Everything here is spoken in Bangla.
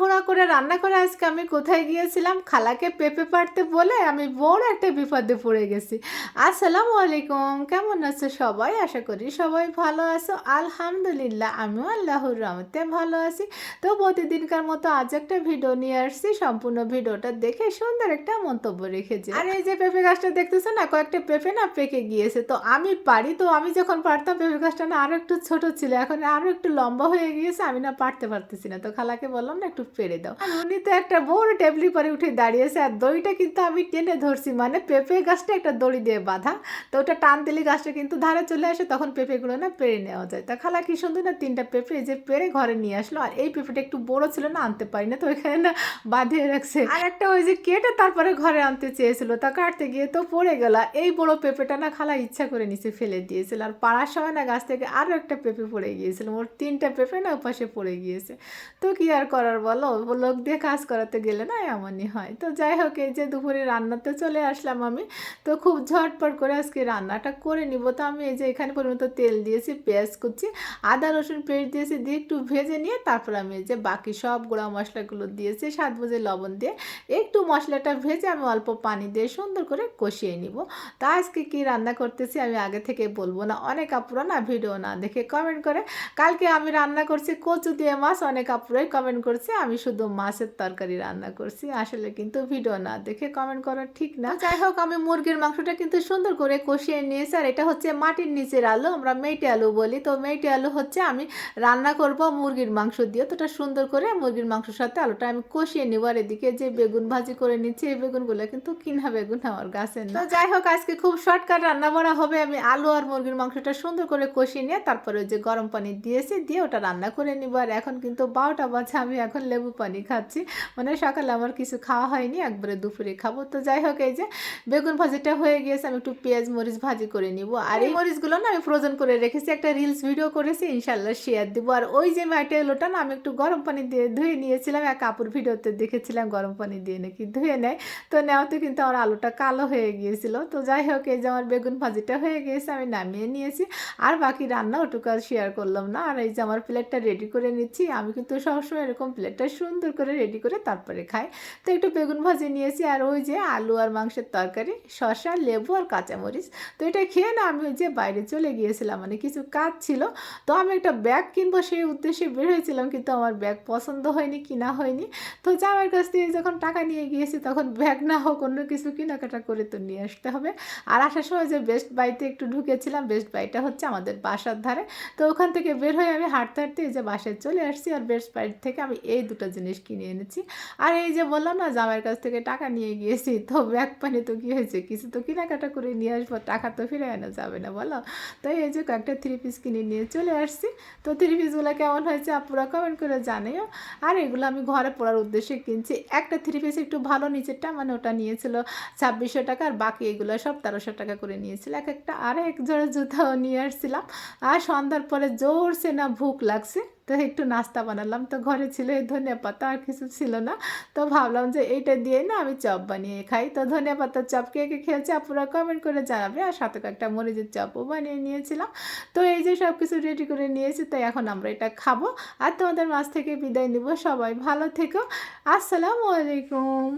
তাড়াহুড়া করে রান্না করে আজকে আমি কোথায় গিয়েছিলাম? খালাকে পেঁপে পাড়তে বলে আমি বড় একটা বিপদে পড়ে গেছি। আসসালামু আলাইকুম, কেমন আছো সবাই? আশা করি সবাই ভালো আছো। আলহামদুলিল্লাহ, আমিও আল্লাহর রহমতে ভালো আছি। তো প্রতিদিনকার মতো আজ একটা ভিডিও নিয়ে আসছি। সম্পূর্ণ ভিডিওটা দেখে সুন্দর একটা মন্তব্য রেখেছি আর এই যে পেঁপে গাছটা দেখতেছো না, কয়েকটা পেঁপে না পেকে গিয়েছে। তো আমি পারি, তো আমি যখন পারতাম পেঁপে গাছটা না আরও একটু ছোট ছিল। এখন আরও একটু লম্বা হয়ে গিয়েছে, আমি না পারতে পারতেছি না। তো খালাকে বললাম না, একটু পেরে দাও। আর উনি তো একটা বড় টেবলি পরে উঠে দাঁড়িয়েছে আর দড়িটা কিন্তু আমি টেনে ধরছি। মানে পেঁপে গাছটা একটা দড়ি দিয়ে বাঁধা। তো ওটা টান দিলে গাছটা কিন্তু ধারে চলে আসে তখন পেঁপেগুলো না পেরে নেওয়া যায়। তা খালা কি সুন্দর না তিনটা পেঁপে যে পেরে ঘরে নিয়ে আসলো। আর এই পেঁপেটা একটু বড় ছিল না আনতে পারি না। তো ওইখানে না বাঁধিয়ে রাখছে। আর একটা ওই যে কেটে তারপরে ঘরে আনতে চেয়েছিল। তা কাটতে গিয়ে তো পড়ে গেল। এই বড় পেঁপেটা না খালা ইচ্ছা করে নিচে ফেলে দিয়েছিল। আর পাড়ার সময় না গাছ থেকে আরও একটা পেঁপে পড়ে গিয়েছিল। ওর তিনটা পেঁপে না ওপাশে পড়ে গিয়েছে। তো কি আর করার বলো? লোক দিয়ে কাজ করাতে গেলে না এমনই হয়। তো যাই হোক, এই যে দুপুরে রান্নাতে চলে আসলাম আমি। তো খুব ঝটপট করে আজকে রান্নাটা করে নিব। তো আমি এই যে এখানে পরিমতো তেল দিয়েছি, পেঁয়াজ কুচি, আদা, রসুন পেস্ট দিয়েছি, দিয়ে একটু ভেজে নিয়ে তারপর আমি এই যে বাকি সব গুঁড়া মশলাগুলো দিয়েছি, স্বাদ বুঝে লবণ দিয়ে। একটু মশলাটা ভেজে আমি অল্প পানি দিয়ে সুন্দর করে কষিয়ে নিব। তা আজকে কি রান্না করতেছি আমি আগে থেকে বলব না। অনেক আপুরা না ভিডিও না দেখে কমেন্ট করে, কালকে আমি রান্না করছি কচু দিয়ে মাছ। অনেক আপুরাই কমেন্ট করছে, আমি শুধু মাছের তরকারি রান্না করছি, আসলে কিন্তু ভিডিও না দেখে কমেন্ট করা ঠিক না। যাই হোক, আমি মুরগির মাংসটা কিন্তু সুন্দর করে কষিয়ে নিয়েছি, আর এটা হচ্ছে মাটির নিচের আলু, আমরা মেটে আলু বলি। তো মেটে আলু হচ্ছে আমি রান্না করব মুরগির মাংস দিয়ে। তো ওটা সুন্দর করে মুরগির মাংসের সাথে আলুটা আমি কষিয়ে নিব, আর এদিকে যে বেগুন ভাজি করে নিচ্ছি, এই বেগুনগুলো কিন্তু কিনা বেগুন আমার গাছের না। যাই হোক, আজকে খুব শর্টকাট রান্না করা হবে। আমি আলু আর মুরগির মাংসটা সুন্দর করে কষিয়ে নিয়ে, তারপরে যে গরম পানি দিয়েছি, দিয়ে ওটা রান্না করে নিব। আর এখন কিন্তু বারোটা বাজে, আমি এখন লেবু পানি খাচ্ছি। মানে সকালে আমার কিছু খাওয়া হয়নি একবারে দুপুরে খাব। তো যাই হোক এই যে বেগুন ভাজিটা হয়ে গিয়েছে আমি একটু পেঁয়াজ মরিচ ভাজি করে নিব। আর এই মরিচগুলো না আমি ফ্রোজেন করে রেখেছি একটা রিলস ভিডিও করেছি ইনশাল্লাহ শেয়ার দিব। আর ওই যে ম্যাটেরিয়ালটা না আমি একটু গরম পানি দিয়ে ধুয়ে নিয়েছিলাম এক কাপড় ভিডিওতে দেখেছিলাম গরম পানি দিয়ে নাকি ধুয়ে নেয়। তো নেওয়াতে কিন্তু আমার আলুটা কালো হয়ে গিয়েছিল। তো যাই হোক এই যে আমার বেগুন ভাজিটা হয়ে গিয়েছে আমি নামিয়ে নিয়েছি। আর বাকি রান্না ওটুকু আর শেয়ার করলাম না। আর এই যে আমার প্লেটটা রেডি করে নিচ্ছি আমি কিন্তু সবসময় এরকম প্লেটটা সুন্দর করে রেডি করে তারপরে খাই। তো একটু বেগুন ভাজি নিয়েছি আর ওই যে আলু আর মাংসের তরকারি, শসা, লেবু আর কাঁচামরিচ। তো এটা খেয়ে না আমি ওই যে বাইরে চলে গিয়েছিলাম মানে কিছু কাজ ছিল। তো আমি একটা ব্যাগ কিনবো সেই উদ্দেশ্যে বের হয়েছিলাম, কিন্তু আমার ব্যাগ পছন্দ হয়নি কিনা হয়নি। তো জামার কাছ থেকে যখন টাকা নিয়ে গিয়েছি, তখন ব্যাগ না হোক অন্য কিছু কেনাকাটা করে তো নিয়ে আসতে হবে। আর আসার সময় যে বেস্ট বাইতে একটু ঢুকেছিলাম বেস্ট বাইটা হচ্ছে আমাদের বাসার ধারে। তো ওখান থেকে বের হয়ে আমি হাঁটতে হাঁটতে এই যে বাসায় চলে আসছি আর বেস্ট বাইট থেকে আমি এই দুটো জিনিস কিনে এনেছি। আর এই যে বললাম না, জামাইয়ের কাছ থেকে টাকা নিয়ে গিয়েছি, তো ব্যাগ পানি তো কী হয়েছে? কিছু তো কেনাকাটা করে নিয়ে আসব, টাকা তো ফিরে আনা যাবে না, বলো? তো এই যে কয়েকটা থ্রি পিস কিনে নিয়ে চলে আসছি। তো থ্রি পিসগুলো কেমন হয়েছে আপুরা কমেন্ট করে জানিও। আর এগুলো আমি ঘরে পড়ার উদ্দেশ্যে কিনছি। একটা থ্রি পিস একটু ভালো নিচেরটা মানে ওটা নিয়েছিল ছাব্বিশশো টাকা, আর বাকি এগুলো সব তেরোশো টাকা করে নিয়েছিল। এক একটা আর এক জোড়া জুতাও নিয়ে আসছিলাম। আর সন্ধ্যার পরে জোরসে না ভুক লাগছে। তো একটু নাস্তা বানালাম। তো ঘরে ছিল এই ধনিয়া পাতা, আর কিছু ছিল না। তো ভাবলাম যে এইটা দিয়ে না আমি চপ বানিয়ে খাই। তো ধনিয়া পাতার চপ কে কে খেয়েছে আপুরা কমেন্ট করে জানাবে। আর সাথে একটা মরিচের চপও বানিয়ে নিয়েছিলাম। তো এই যে সব কিছু রেডি করে নিয়েছি, তাই এখন আমরা এটা খাব। আর তোমাদের মাছ থেকে বিদায় নিব। সবাই ভালো থেকো। আসসালামু আলাইকুম।